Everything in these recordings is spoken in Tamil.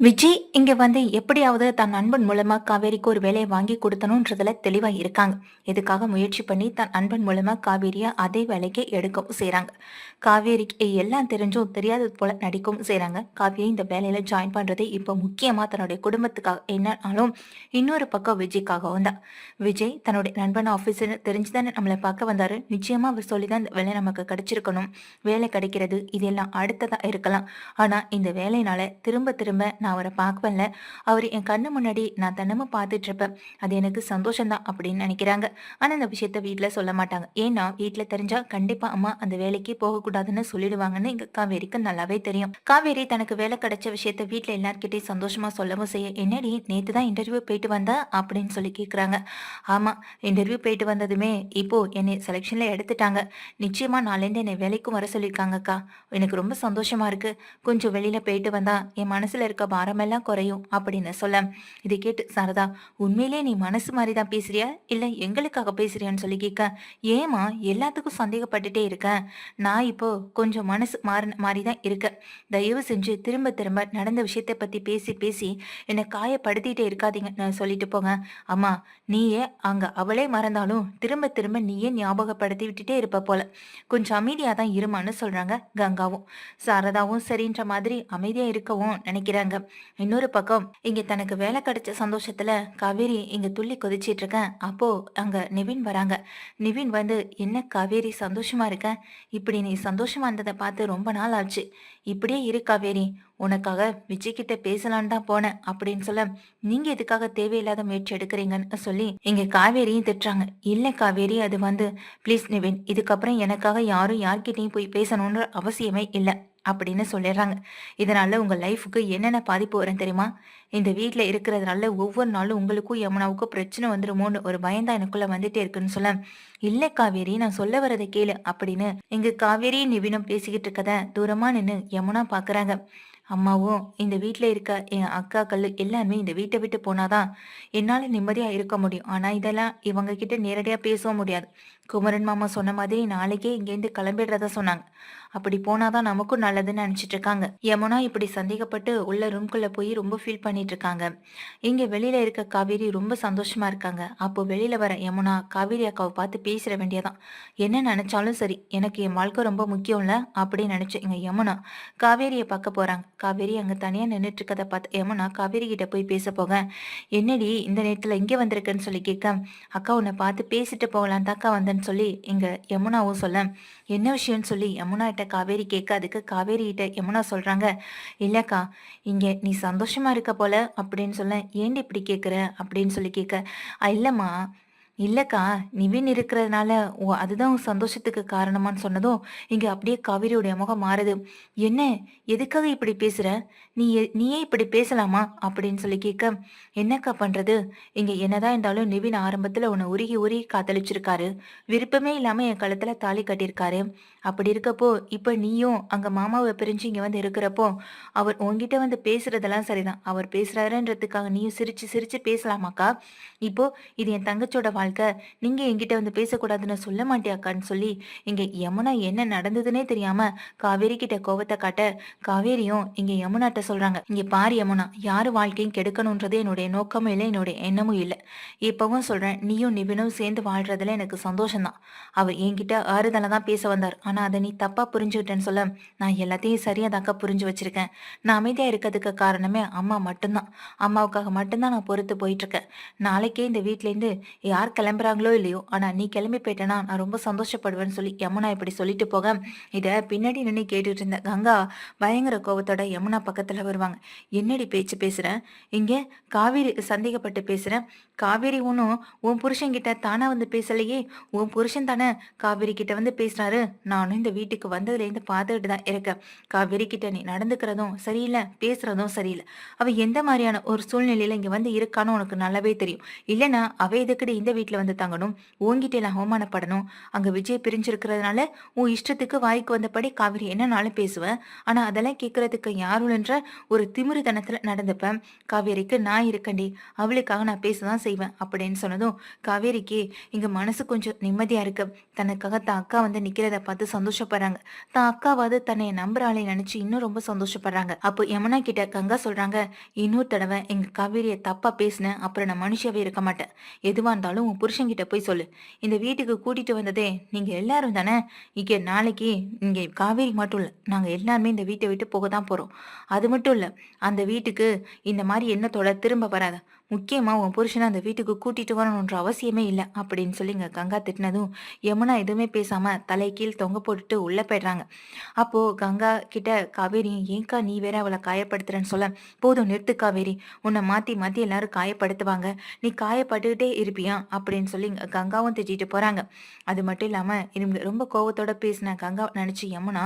விஜய் இங்க வந்து எப்படியாவது தன் நண்பன் மூலமா காவேரிக்கு ஒரு வேலையை வாங்கி கொடுத்தணுன்றதுல தெளிவா இருக்காங்க. இதுக்காக முயற்சி பண்ணி தன் நண்பன் மூலமா காவேரிய அதே வேலைக்கு எடுக்கவும் செய்யறாங்க காவேரிக்கு எல்லாம் தெரிஞ்சும் தெரியாதது போல நடிக்கவும் செய்யறாங்க காவேரி இந்த வேலையில ஜாயின் பண்றது இப்போ முக்கியமா தன்னுடைய குடும்பத்துக்காக என்னாலும் இன்னொரு பக்கம் விஜய்க்காகவும் தான். விஜய் தன்னுடைய நண்பன் ஆஃபீஸர் தெரிஞ்சுதானே நம்மளை பார்க்க வந்தாரு. நிச்சயமா அவர் சொல்லிதான் இந்த வேலை நமக்கு கிடைச்சிருக்கணும். வேலை கிடைக்கிறது இதெல்லாம் அடுத்ததா இருக்கலாம். ஆனா இந்த வேலையினால திரும்ப திரும்ப நான் அவரை பார்க்கல அவர் என் கண்ணு முன்னாடி நான் தினமும் பார்த்துட்டு இருப்பேன் அது எனக்கு சந்தோஷம்தான் அப்படின்னு நினைக்கிறாங்க. ஆனால் அந்த விஷயத்த வீட்டில் சொல்ல மாட்டாங்க. ஏன்னா வீட்டில் தெரிஞ்சா கண்டிப்பாக அம்மா அந்த வேலைக்கு போகக்கூடாதுன்னு சொல்லிடுவாங்கன்னு எங்கள் காவேரிக்கு நல்லாவே தெரியும். காவேரி தனக்கு வேலை கிடைச்ச விஷயத்த வீட்டில் எல்லாருக்கிட்டையும் சந்தோஷமாக சொல்லவும் செய்ய என்னடி நேற்று தான் இன்டர்வியூ போயிட்டு வந்தா? அப்படின்னு சொல்லி கேட்குறாங்க ஆமாம் இன்டர்வியூ போயிட்டு வந்ததுமே இப்போ என்னை செலெக்ஷனில் எடுத்துட்டாங்க. நிச்சயமாக நாளைந்து என்னை வேலைக்கும் வர சொல்லியிருக்காங்கக்கா எனக்கு ரொம்ப சந்தோஷமாக இருக்கு. கொஞ்சம் வெளியில் போயிட்டு வந்தால் என் மனசில் இருக்க பாரமெல்லாம் குறையும் அப்படின்னு சொல்ல. இதை கேட்டு சாரதா உண்மையிலே நீ மனசு மாதிரி தான் பேசுறியா? இல்ல எங்களுக்காக பேசுறியான்னு சொல்லி கேட்க ஏமா எல்லாத்துக்கும் சந்தேகப்பட்டுட்டே இருக்கேன் நான் இப்போ கொஞ்சம் மனசு மாறின மாதிரி தான் இருக்கேன் தயவு செஞ்சு திரும்ப திரும்ப நடந்த விஷயத்தை பத்தி பேசி பேசி என்னை காயப்படுத்திட்டே இருக்காதீங்க நான் சொல்லிட்டு போங்க. அம்மா நீயே அங்க அவளே மறந்தாலும் திரும்ப திரும்ப நீயே ஞாபகப்படுத்தி விட்டுட்டே இருப்ப போல. கொஞ்சம் அமைதியாக தான் இருமான்னு சொல்றாங்க கங்காவும். சாரதாவும் சரின்ற மாதிரி அமைதியா இருக்கவும் நினைக்கிறாங்க. இன்னொரு பக்கம் இங்க தனக்கு வேலை கிடைச்ச சந்தோஷத்துல காவேரி இங்க துள்ளி கொதிச்சிட்டு இருக்கேன் அப்போ அங்க நிவின் வராங்க. நிவின் வந்து என்ன காவேரி சந்தோஷமா இருக்க? இப்படி நீ சந்தோஷமா இருந்ததை பார்த்து ரொம்ப நாள் ஆச்சு. இப்படியே இரு காவேரி. உனக்காக விஜய் கிட்ட பேசலான்னு தான் போனேன். அப்படின்னு சொல்ல நீங்க எதுக்காக தேவையில்லாத முயற்சி எடுக்கிறீங்கன்னு சொல்லி இங்க காவேரியும் திட்டுறாங்க. இல்ல காவேரி அது வந்து ப்ளீஸ் நிவின் இதுக்கப்புறம் எனக்காக யாரும் யார்கிட்டையும் போய் பேசணுன்ற அவசியமே இல்லை. அப்படின்னு சொல்லிடுறாங்க. இதனால உங்க லைஃபுக்கு என்னென்ன பாதிப்பு வரும் தெரியுமா? இந்த வீட்டில் இருக்கிறதுனால ஒவ்வொரு நாளும் உங்களுக்கும் யமுனாவுக்கும் பிரச்சனை வந்துருமோன்னு ஒரு பயந்தான் எனக்குள்ள வந்துட்டே இருக்குன்னு சொல்ல. இல்லை காவேரி நான் சொல்ல வரதை கேளு அப்படின்னு எங்க காவேரி நிவினும் பேசிக்கிட்டு இருக்கத தூரமா நின்று யமுனா பாக்குறாங்க. அம்மாவும் இந்த வீட்டில் இருக்க என் அக்காக்கள் எல்லாருமே இந்த வீட்டை விட்டு போனாதான் என்னால் நிம்மதியாக இருக்க முடியும். ஆனால் இதெல்லாம் இவங்க கிட்ட நேரடியாக பேசவும் முடியாது. குமரன் மாமா சொன்ன மாதிரி நாளைக்கே இங்கேருந்து கிளம்பிடுறதா சொன்னாங்க. அப்படி போனாதான் நமக்கும் நல்லதுன்னு நினச்சிட்டு இருக்காங்க யமுனா இப்படி சந்தேகப்பட்டு உள்ள ரூம்குள்ளே போய் ரொம்ப ஃபீல் பண்ணிட்டு இருக்காங்க இங்கே வெளியில் இருக்க காவேரி ரொம்ப சந்தோஷமா இருக்காங்க. அப்போ வெளியில் வர யமுனா காவேரி அக்காவை பார்த்து பேசிட வேண்டியதான். என்ன நினச்சாலும் சரி எனக்கு என் வாழ்க்கை ரொம்ப முக்கியம்ல? அப்படின்னு நினச்சேன் இங்கே யமுனா காவேரியை பார்க்க போகிறாங்க காவேரி அங்க தனியா நின்றுட்டு இருக்கதை பார்த்து யமுனா காவேரி கிட்ட போய் பேச போக என்னடி இந்த நேரத்துல இங்க வந்திருக்குன்னு சொல்லி கேட்க அக்கா உன்னை பார்த்து பேசிட்டு போகலாம் தாக்கா வந்தேன்னு சொல்லி இங்க யமுனாவும் சொல்ல. என்ன விஷயம்னு சொல்லி யமுனா கிட்ட காவேரி கேட்க அதுக்கு காவேரி கிட்ட யமுனா சொல்றாங்க இல்லக்கா இங்க நீ சந்தோஷமா இருக்க போல அப்படின்னு சொல்ல ஏன்டி இப்படி கேக்குற? அப்படின்னு சொல்லி கேட்க இல்லைம்மா இல்லம்மா இல்லக்கா நிவின் இருக்கிறதுனால ஓ அதுதான் உன் சந்தோஷத்துக்கு காரணமான்னு சொன்னதும் இங்க அப்படியே காவிரியுடைய முகம் மாறுது. என்ன? எதுக்காக இப்படி பேசுற? நீ நீயே இப்படி பேசலாமா? அப்படின்னு சொல்லி கேட்க என்னக்கா பண்றது? இங்க என்னதான் இருந்தாலும் நிவின் ஆரம்பத்துல உன்னை உருகி உருகி காதலிச்சிருக்காரு. விருப்பமே இல்லாம என் கழுத்துல தாலி கட்டியிருக்காரு. அப்படி இருக்கப்போ இப்ப நீயும் அங்க மாமாவை பிரிஞ்சு இங்க வந்து இருக்கிறப்போ அவர் உன்கிட்ட வந்து பேசுறதெல்லாம் சரிதான். அவர் பேசுறாருன்றதுக்காக நீயும் சிரிச்சு சிரிச்சு பேசலாமாக்கா? இப்போ இது என் தங்கச்சியோட வாழ்க்கை. நீங்க என்கிட்ட வந்து பேசக்கூடாதுன்னு சொல்ல மாட்டியாக்கான்னு சொல்லி இங்க யமுனா என்ன நடந்ததுன்னே தெரியாம காவேரி கிட்ட கோவத்தை காட்ட காவேரியும் இங்க யமுனாட்ட சொல்றாங்க. இங்க பார் யமுனா யாரு வாழ்க்கையும் கெடுக்கணுன்றது என்னுடைய நோக்கமும் இல்லை என்னுடைய எண்ணமும் இல்லை. இப்பவும் சொல்றேன் நீயும் நிபுணும் சேர்ந்து வாழ்றதுல எனக்கு சந்தோஷம்தான் அவர் என்கிட்ட ஆறுதலை தான் பேச வந்தார். ஆனா அதை நீ தப்பா புரிஞ்சுக்கிட்டேன்னு சொல்ல நான் எல்லாத்தையும் சரியா தாக்கா புரிஞ்சு வச்சிருக்கேன். நான் அமைதியா இருக்கிறதுக்கு காரணமே அம்மா மட்டும்தான் அம்மாவுக்காக மட்டும்தான் நான் பொறுத்து போயிட்டு இருக்கேன். நாளைக்கே இந்த வீட்ல இருந்து யார் கிளம்புறாங்களோ இல்லையோ ஆனா நீ கிளம்பி போயிட்டேனா நான் ரொம்ப சந்தோஷப்படுவேன்னு சொல்லி யமுனா இப்படி சொல்லிட்டு போக இத பின்னாடி நின்று கேட்டுட்டு இருந்த கங்கா பயங்கர கோபத்தோட யமுனா பக்கத்துல வருவாங்க. என்னடி பேச்சு பேசுறேன் இங்க காவேரி சந்தேகப்பட்டு பேசுறேன் காவேரி ஒன்றும் உன் புருஷன்கிட்ட தானா வந்து பேசலையே? உன் புருஷன் தானே காவேரி கிட்ட வந்து பேசுறாரு? நானும் இந்த வீட்டுக்கு வந்ததுலேருந்து பார்த்துக்கிட்டு தான் இருக்கேன். காவேரி கிட்ட நீ நடந்துக்கிறதும் சரியில்லை பேசுறதும் சரியில்லை. அவ எந்த மாதிரியான ஒரு சூழ்நிலையில இங்க வந்து இருக்கான்னு உனக்கு நல்லாவே தெரியும். இல்லைன்னா அவ எதுக்கடி இந்த வீட்டுல வந்து தங்கணும்? உங்ககிட்ட எல்லாம் அவமானப்படணும். அங்க விஜய் பிரிஞ்சிருக்கிறதுனால உன் இஷ்டத்துக்கு வாய்க்கு வந்தபடி காவேரி என்னனாலும் பேசுவேன் ஆனா அதெல்லாம் கேட்கறதுக்கு யாருன்ற ஒரு திமிருதனத்துல நடந்துப்பேன். காவேரிக்கு நான் இருக்கண்டி அவளுக்காக நான் பேசதான் செய்வேன் அப்படின்னு சொன்னதும் காவேரிக்கு இங்க மனசு கொஞ்சம் நிம்மதியா இருக்கு. தனக்காக தான் அக்கா வந்து நிக்கிறத பார்த்து சந்தோஷப்படுறாங்க. தான் அக்காவாவது தன்னை நம்புறாளே நினைச்சு இன்னும் ரொம்ப சந்தோஷப்படுறாங்க. அப்போ யமுனா கிட்ட கங்கா சொல்றாங்க இன்னொரு தடவை எங்க காவேரியை தப்பா பேசினேன் அப்புறம் நான் மனுஷியாவே இருக்க மாட்டேன். எதுவா இருந்தாலும் உன் புருஷன்கிட்ட போய் சொல்லு. இந்த வீட்டுக்கு கூட்டிட்டு வந்ததே நீங்க எல்லாரும் தானே? இங்க நாளைக்கு இங்க காவேரி மட்டும் இல்ல நாங்க எல்லாருமே இந்த வீட்டை விட்டு போக தான் போறோம். அது மட்டும் இல்ல அந்த வீட்டுக்கு இந்த மாதிரி எண்ணத்தோட திரும்ப வராத. முக்கியமாக உன் புருஷனை அந்த வீட்டுக்கு கூட்டிட்டு வரணுன்ற அவசியமே இல்லை அப்படின்னு சொல்லி இங்கே கங்கா திட்டினதும் யமுனா எதுவுமே பேசாமல் தலை கீழ் தொங்க போட்டுட்டு உள்ளே போயிடுறாங்க. அப்போது கங்கா கிட்ட காவேரி ஏங்கா நீ வேற அவளை காயப்படுத்துறேன்னு சொல்ல? போதும் நிறுத்து காவேரி. உன்னை மாற்றி மாற்றி எல்லாரும் காயப்படுத்துவாங்க. நீ காயப்பட்டுக்கிட்டே இருப்பியா? அப்படின்னு சொல்லி கங்காவும் திட்டிட்டு போகிறாங்க அது மட்டும் இல்லாமல் இவங்க ரொம்ப கோவத்தோட பேசின கங்கா நினச்சி யமுனா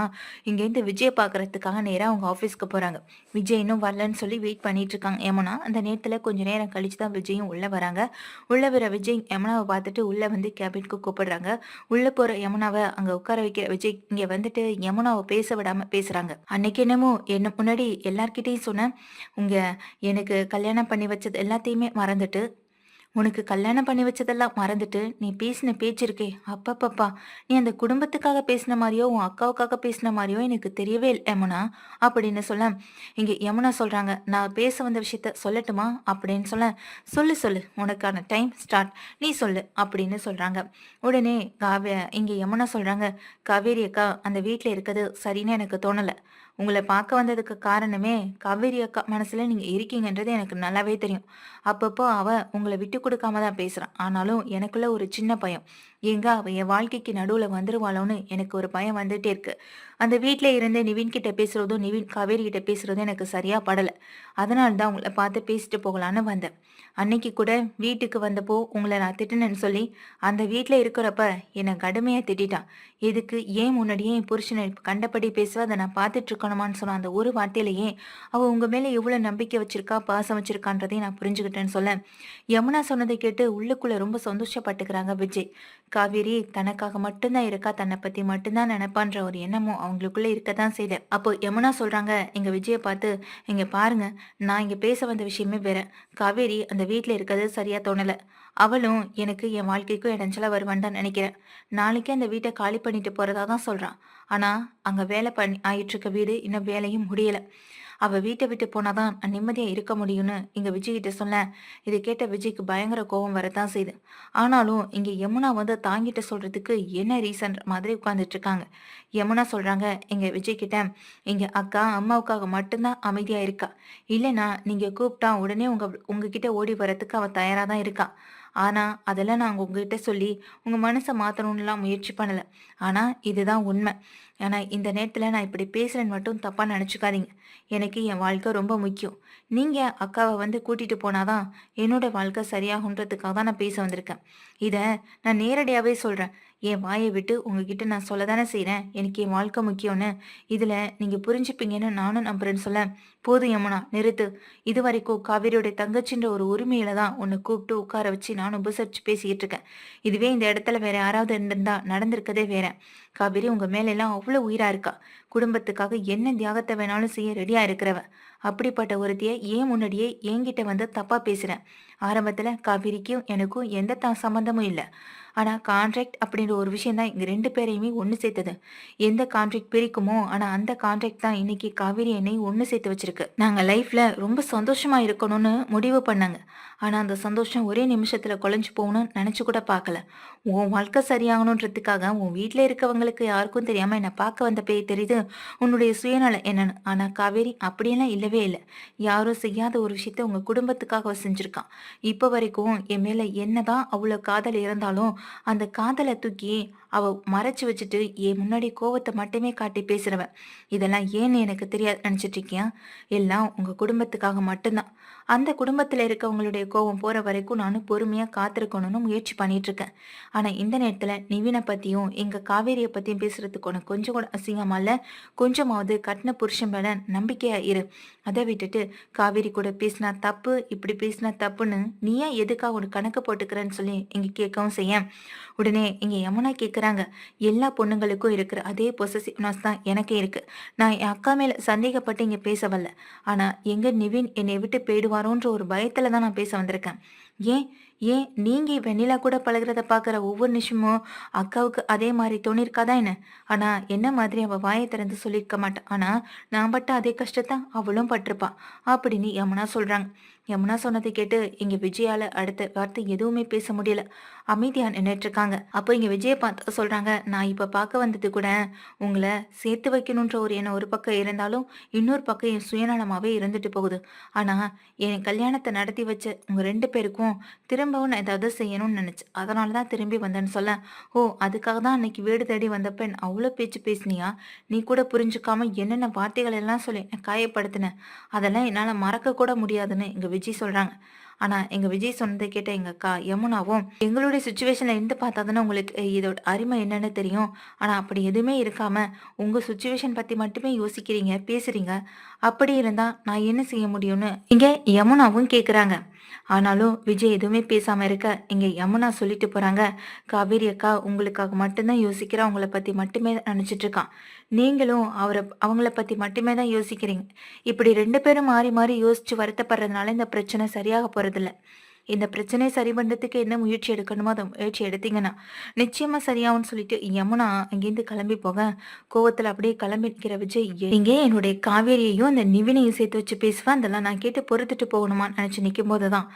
இங்கேருந்து விஜய் பார்க்கறதுக்காக நேராக அவங்க ஆஃபீஸ்க்கு போகிறாங்க விஜய் இன்னும் வரலன்னு சொல்லி வெயிட் பண்ணிட்டு இருக்காங்க. யமுனா அந்த நேரத்தில் கொஞ்சம் நேரம் கழிச்சு தான் விஜயும் உள்ளே வராங்க. உள்ளே வர விஜய் யமுனாவை பார்த்துட்டு உள்ளே வந்து கேபினுக்கு கூப்பிடுறாங்க. உள்ளே போகிற யமுனாவை அங்கே உட்கார வைக்கிற விஜய் இங்கே வந்துட்டு யமுனாவை பேச விடாமல் பேசுகிறாங்க அன்னைக்கு என்னமோ என்ன முன்னாடி எல்லார்கிட்டையும் சொன்னேன் உங்கள் எனக்கு கல்யாணம் பண்ணி வச்சது எல்லாத்தையுமே மறந்துட்டு உனக்கு கல்யாணம் பண்ணி வச்சதெல்லாம் மறந்துட்டு நீ பேசின பேச்சு இருக்கே. அப்பப்பப்பா. நீ அந்த குடும்பத்துக்காக பேசின மாதிரியோ உன் அக்காவுக்காக பேசின மாதிரியோ எனக்கு தெரியவே இல்லை யமுனா. அப்படின்னு சொல்ல. இங்க யமுனா சொல்றாங்க நான் பேச வந்த விஷயத்த சொல்லட்டுமா? அப்படின்னு சொல்ல. சொல்லு சொல்லு. உனக்கான டைம் ஸ்டார்ட். நீ சொல்லு அப்படின்னு சொல்றாங்க. உடனே காவே இங்க யமுனா சொல்றாங்க காவேரி அக்கா அந்த வீட்டில் இருக்கிறது சரின்னு எனக்கு தோணலை. உங்களை பார்க்க வந்ததுக்கு காரணமே காவேரி அக்கா மனசுல நீங்க இருக்கீங்கன்றது எனக்கு நல்லாவே தெரியும். அப்பப்போ அவ உங்களை விட்டு கொடுக்காம தான் பேசுறான் ஆனாலும் எனக்குள்ள ஒரு சின்ன பயம். எங்க அவ என் வாழ்க்கைக்கு நடுவுல வந்துருவாளோன்னு எனக்கு ஒரு பயம் வந்துட்டே இருக்கு. அந்த வீட்டில் இருந்து நிவின் கிட்ட பேசுறதும் நிவின் காவேரி கிட்ட பேசுறதும் எனக்கு சரியா படல. அதனால தான் உங்களை பார்த்து பேசிட்டு போகலான்னு வந்தேன். அன்னைக்கு கூட வீட்டுக்கு வந்தப்போ உங்களை நான் திட்டினேன்னு சொல்லி அந்த வீட்டில் இருக்கிறப்ப என்னை கடுமையாக திட்டான் இதுக்கு ஏன் முன்னாடியே என் புருஷனை கண்டபடி பேசுவ? அதை நான் பார்த்துட்டு இருக்கணுமான்னு சொன்ன அந்த ஒரு வார்த்தையிலேயே அவ உங்க மேலே எவ்வளோ நம்பிக்கை வச்சிருக்கா பாசம் வச்சிருக்கான்றதையும் நான் புரிஞ்சுக்கிட்டேன்னு சொல்ல. யமுனா சொன்னதை கேட்டு உள்ளுக்குள்ள ரொம்ப சந்தோஷப்பட்டுக்கிறாங்க விஜய். காவேரி தனக்காக மட்டும்தான் இருக்கா? தன்னை பத்தி மட்டும்தான் நினைப்பான்ற ஒரு எண்ணமும் அவங்களுக்குள்ள இருக்கத்தான் செய்யுது. அப்போ யமுனா சொல்றாங்க எங்க விஜயை பார்த்து இங்க பாருங்க நான் இங்க பேச வந்த விஷயமே வேற. காவேரி அந்த அந்த வீட்டில் இருக்கிறது சரியா தோணல. அவளும் எனக்கு என் வாழ்க்கைக்கும் இடைஞ்சலா வருவான்னு தான் நினைக்கிறேன். நாளைக்கே அந்த வீட்டை காலி பண்ணிட்டு போறதா தான் சொல்றான். ஆனா அங்க வேலை பண்ணி ஆயிட்டு இருக்க வீடு இன்னும் வேலையும் முடியல. அவ வீட்டை விட்டு போனாதான் நிம்மதியா இருக்க முடியும்னு இங்க விஜய் கிட்ட சொன்னேன். இதை கேட்ட விஜய்க்கு பயங்கர கோபம் வரத்தான் செய்யுது ஆனாலும் இங்க யமுனா வந்து தாங்கிட்ட சொல்றதுக்கு என்ன ரீசன் மாதிரி உட்கார்ந்துட்டு இருக்காங்க. யமுனா சொல்றாங்க எங்க விஜய் கிட்ட அக்கா அம்மாவுக்காக மட்டும்தான் அமைதியா இருக்கா? இல்லைன்னா நீங்க கூப்பிட்டா உடனே உங்க உங்ககிட்ட ஓடி வரத்துக்கு அவ தயாரா தான் இருக்கா? ஆனா அதெல்லாம் நான் உங்ககிட்ட சொல்லி உங்க மனசை மாத்தணும்னுலாம் முயற்சி பண்ணல. ஆனா இதுதான் உண்மை. ஆனா இந்த நேரத்துல நான் இப்படி பேசுறேன்னு மட்டும் தப்பா நினைச்சுக்காதீங்க. எனக்கு என் வாழ்க்கை ரொம்ப முக்கியம். நீங்க அக்காவை வந்து கூட்டிட்டு போனாதான் என்னோட வாழ்க்கை சரியாகுன்றதுக்காக தான் நான் பேச வந்திருக்கேன். இத நான் நேரடியாவே சொல்றேன். என் வாயை விட்டு உங்ககிட்ட நான் சொல்ல தானே செய்கிறேன் எனக்கு என் வாழ்க்கை முக்கியம்னு. இதில் நீங்கள் புரிஞ்சுப்பீங்கன்னு நானும் நம்புறேன்னு சொல்ல போதும் யமுனா நிறுத்து. இது வரைக்கும் காவேரியோட தங்கச்சின்ற ஒரு உரிமையில தான் உன்னை கூப்பிட்டு உட்கார வச்சு நானும் உபசரிச்சு பேசிக்கிட்டு இருக்கேன். இதுவே இந்த இடத்துல வேற யாராவது இருந்திருந்தா நடந்திருக்கதே வேற. காவேரி உங்க மேல எல்லாம் அவ்வளவு உயிரா இருக்கா? குடும்பத்துக்காக என்ன தியாகத்தை வேணாலும் செய்ய ரெடியா இருக்கிறவ. அப்படிப்பட்ட ஒருத்திய ஏன் முன்னாடியே என்கிட்ட வந்து தப்பா பேசுறேன் ஆரம்பத்துல காவிரிக்கும் எனக்கும் எந்த சம்மந்தமும் சம்பந்தமும் இல்லை. ஆனா கான்ட்ராக்ட் அப்படின்ற ஒரு விஷயம் தான் எங்க ரெண்டு பேரையுமே ஒன்று சேர்த்தது. எந்த கான்ட்ராக்ட் பிரிக்குமோ ஆனா அந்த கான்ட்ராக்ட் தான் இன்னைக்கு காவேரி என்னை ஒன்று சேர்த்து வச்சிருக்கு. நாங்க லைஃப்ல ரொம்ப சந்தோஷமா இருக்கணும்னு முடிவு பண்ணாங்க. ஆனா அந்த சந்தோஷம் ஒரே நிமிஷத்துல குலைஞ்சு போகணும்னு நினைச்சு கூட பார்க்கல. உன் வாழ்க்கை சரியாகணுன்றதுக்காக உன் வீட்டில் இருக்கவங்களுக்கு யாருக்கும் தெரியாம என்னை பார்க்க வந்த பேய் தெரியுது. உன்னுடைய சுயநலம் என்னன்னு. ஆனா காவேரி அப்படியெல்லாம் இல்லவே இல்லை. யாரும் செய்யாத ஒரு விஷயத்த உங்க குடும்பத்துக்காக செஞ்சிருக்கான். இப்போ வரைக்கும் என் மேல என்னதான் அவ்வளோ காதல் இருந்தாலும் அந்த காதலை தூக்கி அவ மறைச்சு வச்சுட்டு என் முன்னாடி கோவத்தை மட்டுமே காட்டி பேசுறவன் இதெல்லாம் ஏன்னு எனக்கு தெரியாது நினைச்சிட்டு இருக்கியா? எல்லாம் உங்க குடும்பத்துக்காக மட்டும்தான். அந்த குடும்பத்துல இருக்கவங்களுடைய கோவம் போற வரைக்கும் நானும் பொறுமையா காத்திருக்கணும்னு முயற்சி பண்ணிட்டு இருக்கேன். ஆனா இந்த நேரத்துல நிவினை பத்தியும் எங்க காவேரியை பத்தியும் பேசுறதுக்கு உனக்கு கொஞ்சம் கூட அசிங்கமா இல்ல? கொஞ்சமாவது கட்டின புருஷன் மேல நம்பிக்கையா இரு. அதை விட்டுட்டு காவேரி கூட பேசினா தப்பு இப்படி பேசினா தப்புன்னு நீ ஏன் எதுக்காக உனக்கு கணக்கு போட்டுக்கிறேன்னு சொல்லி இங்க கேட்கவும் செய்ய. உடனே இங்க யமுனா கேட்க இருக்கிறாங்க எல்லா பொண்ணுங்களுக்கும் இருக்கிற அதே பொசசிவ்னஸ் தான் எனக்கே இருக்கு நான் என் அக்கா மேல சந்தேகப்பட்டு இங்க பேச வரல ஆனா எங்க நிவின் என்னை விட்டு போயிடுவாரோன்ற ஒரு பயத்துல தான் நான் பேச வந்திருக்கேன் ஏன் ஏன் நீங்க வெண்ணிலா கூட பழகுறத பார்க்குற ஒவ்வொரு நிமிஷமும் அக்காவுக்கு அதே மாதிரி தோணிருக்காதா என்ன? ஆனா என்ன மாதிரி அவ வாயை திறந்து சொல்லியிருக்க மாட்டா. ஆனா நான் பட்ட அதே கஷ்டத்தை அவளும் பட்டிருப்பா. அப்படின்னு யமுனா சொல்றாங்க. யமுனா சொன்னதை கேட்டு இங்க விஜயால அடுத்த வார்த்தை எதுவுமே பேச முடியல. அமைதியா நின்றுட்டு இருக்காங்க. அப்போ இங்க விஜய பார்த்து சொல்றாங்க, நான் இப்ப பார்க்க வந்தது கூட உங்களை சேர்த்து வைக்கணுன்ற ஒரு எண்ணம் ஒரு பக்கம் இருந்தாலும், இன்னொரு பக்கம் என் சுயநலமாவே இருந்துட்டு போகுது. ஆனா என் கல்யாணத்தை நடத்தி வச்ச உங்க ரெண்டு பேருக்கும் திரும்பவும் நான் ஏதாவது செய்யணும்னு நினைச்சேன். அதனாலதான் திரும்பி வந்தேன்னு சொல்ல, ஓ! அதுக்காக தான் அன்னைக்கு வீடு தேடி வந்தப்ப என்ன அவ்வளோ பேச்சு பேசினியா? நீ கூட புரிஞ்சுக்காம என்னென்ன வார்த்தைகள் எல்லாம் சொல்லி என்ன காயப்படுத்தின. அதெல்லாம் என்னால மறக்க கூட முடியாதுன்னு இங்க விஜய் சொல்றாங்க. ஆனா எங்க விஜய் சொன்னதை கேட்ட எங்க அக்கா யமுனாவும், எங்களுடைய சுச்சுவேஷன்ல இருந்து பார்த்தா தானே உங்களுக்கு இதோட அருமை என்னன்னு தெரியும். ஆனா அப்படி எதுவுமே இருக்காம உங்க சுச்சுவேஷன் பத்தி மட்டுமே யோசிக்கிறீங்க, பேசுறீங்க. அப்படி இருந்தா நான் என்ன செய்ய முடியும்னு இங்க யமுனாவும் கேக்குறாங்க. ஆனாலும் விஜய் எதுவுமே பேசாம இருக்க இங்க யமுனா சொல்லிட்டு போறாங்க காவேரி அக்கா உங்களுக்காக மட்டும்தான் யோசிக்கிறா அவங்கள பத்தி மட்டுமே நினைச்சிட்டு இருக்கான். நீங்களும் அவரை அவங்கள பத்தி மட்டுமே தான் யோசிக்கிறீங்க. இப்படி ரெண்டு பேரும் மாறி மாறி யோசிச்சு வருத்தப்படுறதுனால இந்த பிரச்சனை சரியாக போறதில்லை. இந்த பிரச்சனையை சரி பண்ணுறதுக்கு என்ன முயற்சி எடுக்கணுமோ அதை முயற்சி எடுத்தீங்கன்னா நிச்சயமா சரியாகும்னு சொல்லிட்டு யமுனா அங்கேருந்து கிளம்பி போக கோவத்தில் அப்படியே கிளம்பி நிற்கிற விஜய் இங்கே என்னுடைய காவேரியையும் அந்த நிவினையும் சேர்த்து வச்சு பேசுவேன் அதெல்லாம் நான் கேட்டு பொறுத்துட்டு போகணுமான்னு நினச்சி நிற்கும் போது தான்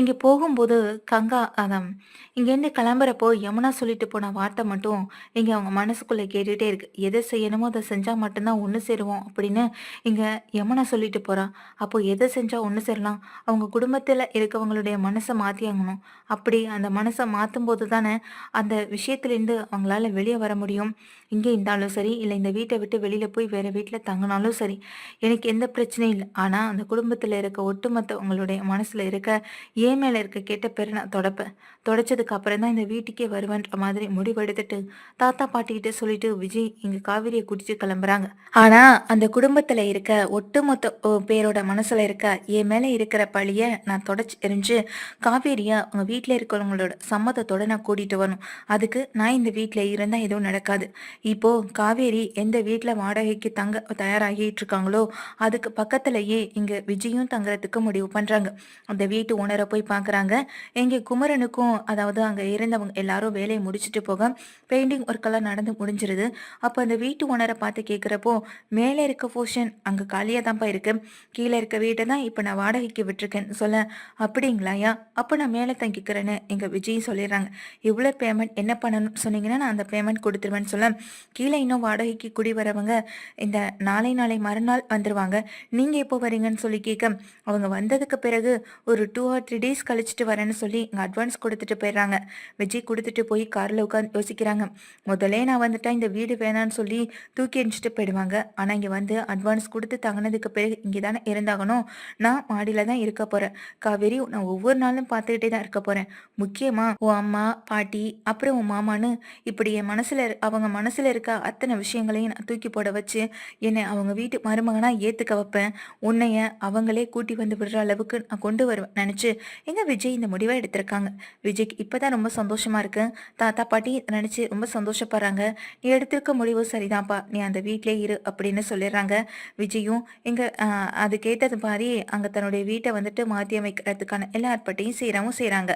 இங்கே போகும்போது கங்கா அதான் இங்கேருந்து கிளம்புறப்போ யமுனா சொல்லிட்டு போன வார்த்தை மட்டும் இங்கே அவங்க மனசுக்குள்ளே கேட்டுகிட்டே இருக்கு. எதை செய்யணுமோ அதை செஞ்சால் மட்டும்தான் ஒன்று சேருவோம் அப்படின்னு இங்கே யமுனா சொல்லிட்டு போகிறா அப்போ எதை செஞ்சால் ஒன்று சேரலாம்? அவங்க குடும்பத்தில் இருக்கவங்களுடைய மனசு மனசை மாற்றியாங்கணும் அப்படி அந்த மனசை மாற்றும் போது தானே அந்த விஷயத்துலேருந்து அவங்களால வெளியே வர முடியும். இங்கே இருந்தாலும் சரி இல்லை இந்த வீட்டை விட்டு வெளியில் போய் வேறு வீட்டில் தங்கினாலும் சரி எனக்கு எந்த பிரச்சனையும் இல்லை. ஆனால் அந்த குடும்பத்தில் இருக்க ஒட்டுமொத்தவங்களுடைய மனசில் இருக்க ஏன் மேலே இருக்க கெட்ட பேரை நான் தொடப்பேன். தொடச்சதுக்கு அப்புறம் தான் இந்த வீட்டுக்கே வருவேன்ற மாதிரி முடிவெடுத்துட்டு தாத்தா பாட்டிக்கிட்ட சொல்லிட்டு விஜய் இங்கே காவிரியை குடிச்சு கிளம்புறாங்க. ஆனால் அந்த குடும்பத்தில் இருக்க ஒட்டுமொத்த பேரோட மனசில் இருக்க என் மேலே இருக்கிற பழியை நான் தொடச்சி எரிஞ்சு காவேரியா அவங்க வீட்டில் இருக்கிறவங்களோட சம்மதத்தோட நான் கூட்டிகிட்டு வரணும். அதுக்கு நான் இந்த வீட்டில் இருந்தால் எதுவும் நடக்காது. இப்போ காவேரி எந்த வீட்டில் வாடகைக்கு தங்க தயாராகிட்டு இருக்காங்களோ அதுக்கு பக்கத்துலயே இங்க விஜயும் தங்குறதுக்கு முடிவு பண்றாங்க. அந்த வீட்டு ஓனரை போய் பார்க்கறாங்க எங்கே குமரனுக்கும் அதாவது அங்க இருந்தவங்க எல்லாரும் வேலையை முடிச்சுட்டு போக பெயிண்டிங் ஒர்க்கெல்லாம் நடந்து முடிஞ்சிருது. அப்போ அந்த வீட்டு ஓனரை பார்த்து கேட்குறப்போ மேலே இருக்க போர்ஷன் அங்கே காலியாக தான்ப்பா இருக்கு. கீழே இருக்க வீட்டை தான் இப்போ நான் வாடகைக்கு விட்டுருக்கேன்னு சொல்ல அப்படிங்களாயா அப்போ நான் மேலே தங்கிக்கிறேன்னு எங்கள் விஜய் சொல்லிடுறாங்க. இவ்வளோ பேமெண்ட் என்ன பண்ணணும்னு சொன்னீங்கன்னா நான் அந்த பேமெண்ட் கொடுத்துருவேன்னு சொல்ல. கீழே இன்னும் வாடகைக்கு குடி வரவங்க இந்த நாளை நாளை மறுநாள் வந்துருவாங்க. நீங்கள் எப்போ வரீங்கன்னு சொல்லி கேட்க அவங்க வந்ததுக்கு பிறகு ஒரு டூ ஆர் த்ரீ டேஸ் கழிச்சிட்டு வரேன்னு சொல்லி இங்கே அட்வான்ஸ் கொடுத்துட்டு போயிடுறாங்க. விஜய் கொடுத்துட்டு போய் காரில் உட்காந்து யோசிக்கிறாங்க. முதலே நான் வந்துட்டா இந்த வீடு வேணான்னு சொல்லி தூக்கி எரிஞ்சிட்டு போயிடுவாங்க. ஆனால் இங்கே வந்து அட்வான்ஸ் கொடுத்து தங்கினதுக்கு பிறகு இங்கே தானே இருந்தாகணும். நான் மாடியில் தான் இருக்க போகிறேன் காவேரி நான் ஒவ்வொரு நாளும் பார்த்துக்கிட்டே தான் இருக்க போகிறேன் முக்கியமாக உன் அம்மா பாட்டி அப்புறம் உன் மாமான்னு இப்படி என் மனசில் அவங்க மனசில் இருக்க அத்தனை விஷயங்களையும் நான் தூக்கி போட வச்சு என்னை அவங்க வீட்டு மருமகனாக ஏற்றுக்க வைப்பேன். உன்னைய அவங்களே கூட்டி வந்து விடுற அளவுக்கு நான் கொண்டு வருவேன். நினச்சி எங்கள் விஜய் இந்த முடிவை எடுத்திருக்காங்க? விஜய்க்கு இப்போ தான் ரொம்ப சந்தோஷமாக இருக்கு. தாத்தா பாட்டி நினச்சி ரொம்ப சந்தோஷப்படுறாங்க. நீ எடுத்திருக்க முடிவு சரிதான்ப்பா. நீ அந்த வீட்டிலே இரு அப்படின்னு சொல்லிடுறாங்க. விஜயும் எங்கள் அதுக்கேற்றது மாதிரி அங்கே தன்னுடைய வீட்டை வந்துட்டு மாற்றி அமைக்கிறதுக்கான எல்லா ஏற்பாட்டையும் செய்கிறவும் செய்கிறாங்க